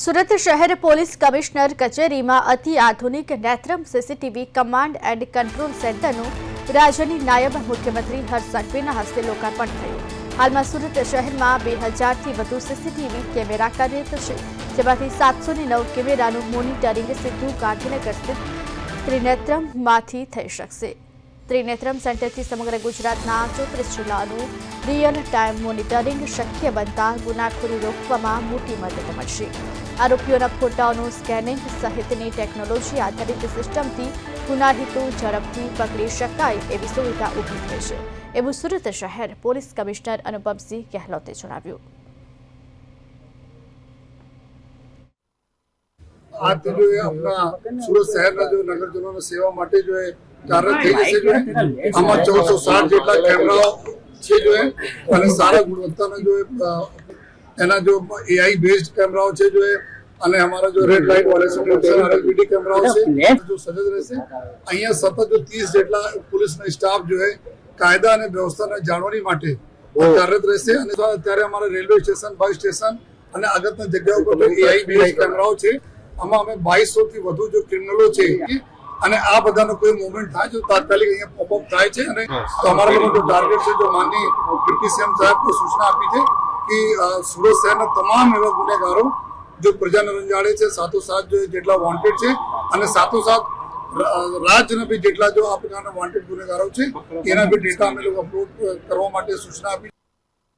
સુરત શહેર police commissioner કચેરીમાં અતિ આધુનિક Netram CCTV command and control સેન્ટરનું રાજ્યની નાયબ મુખ્યમંત્રી હર્ષ સંઘવીના હસ્તે લોકાર્પણ થયું. હાલમાં સુરત શહેરમાં બે હજારથી વધુ સીસીટીવી કેમેરા કાર્યરત છે, જેમાંથી સાતસો નવ કેમેરાનું મોનિટરિંગ સીધું ગાંધીનગર સ્થિત ત્રિનેત્રમમાંથી થઈ શકશે. ત્રિનેત્રમ સેન્ટરથી સમગ્ર ગુજરાતના ચોત્રીસ જિલ્લાનું રિયલ ટાઈમ મોનિટરિંગ શક્ય બનતા ગુનાખોરી રોકવામાં મોટી મદદ મળશે. આરોપીઓના ફોટાઓનું સ્કેનિંગ સહિતની ટેકનોલોજી આધારિત સિસ્ટમથી ગુનાહિતો ઝડપથી પકડી શકાય એવી સુવિધા ઊભી થઈ છે. એવું સુરત શહેર પોલીસ કમિશનર અનુપમસિંહ ગેહલોતે જણાવ્યું. આજથી જો એ આપણા સુરત શહેરના જો નગરજનોની સેવા માટે જો એ કાર્ય થઈ જશે જો આમાં ચૌદસો સાઠ જેટલા કેમેરાઓ છે જો અને સારા ગુણવત્તાના જો એના જો એઆઈ બેઝડ કેમેરાઓ છે જો એ અને અમારા જો રેડ લાઇટ વાળે આરએલપીડી કેમેરાઓ છે જો સજજ રહેશે અહીંયા સતત જો ત્રીસ જેટલા પોલીસનો સ્ટાફ જો એ કાયદા અને વ્યવસ્થાને જાળવણી માટે કાર્યરત રહેશે. અને અત્યારે અમારા રેલવે સ્ટેશન બસ સ્ટેશન અને અગત્યની જગ્યાઓ પર એઆઈ બેઝડ કેમેરાઓ છે. આમાં અમે બાવીસો થી વધુ જો ક્રિમિનલો છે અને આ બધાનો કોઈ મુવમેન્ટ થાય જો તાત્કાલિક અહીંયા પોપઅપ થાય છે. અને તો અમારા લોકો ટાર્ગેટ છે. જો માનની ડિપ્ટી સીએમ સાહેબ સૂચના આપી છે. કે સુરત શહેરના તમામ એવા ગુનેગારો જો પ્રજાને રંજાડે છે સાથોસાથ જો જેટલા વોન્ટેડ છે અને સાથોસાથ રાજ્યના બી જેટલા જો આ પ્રકારના વોન્ટેડ ગુનેગારો છે, એના બી ડેટા અમે લોકો અપલોડ કરવા માટે સૂચના આપી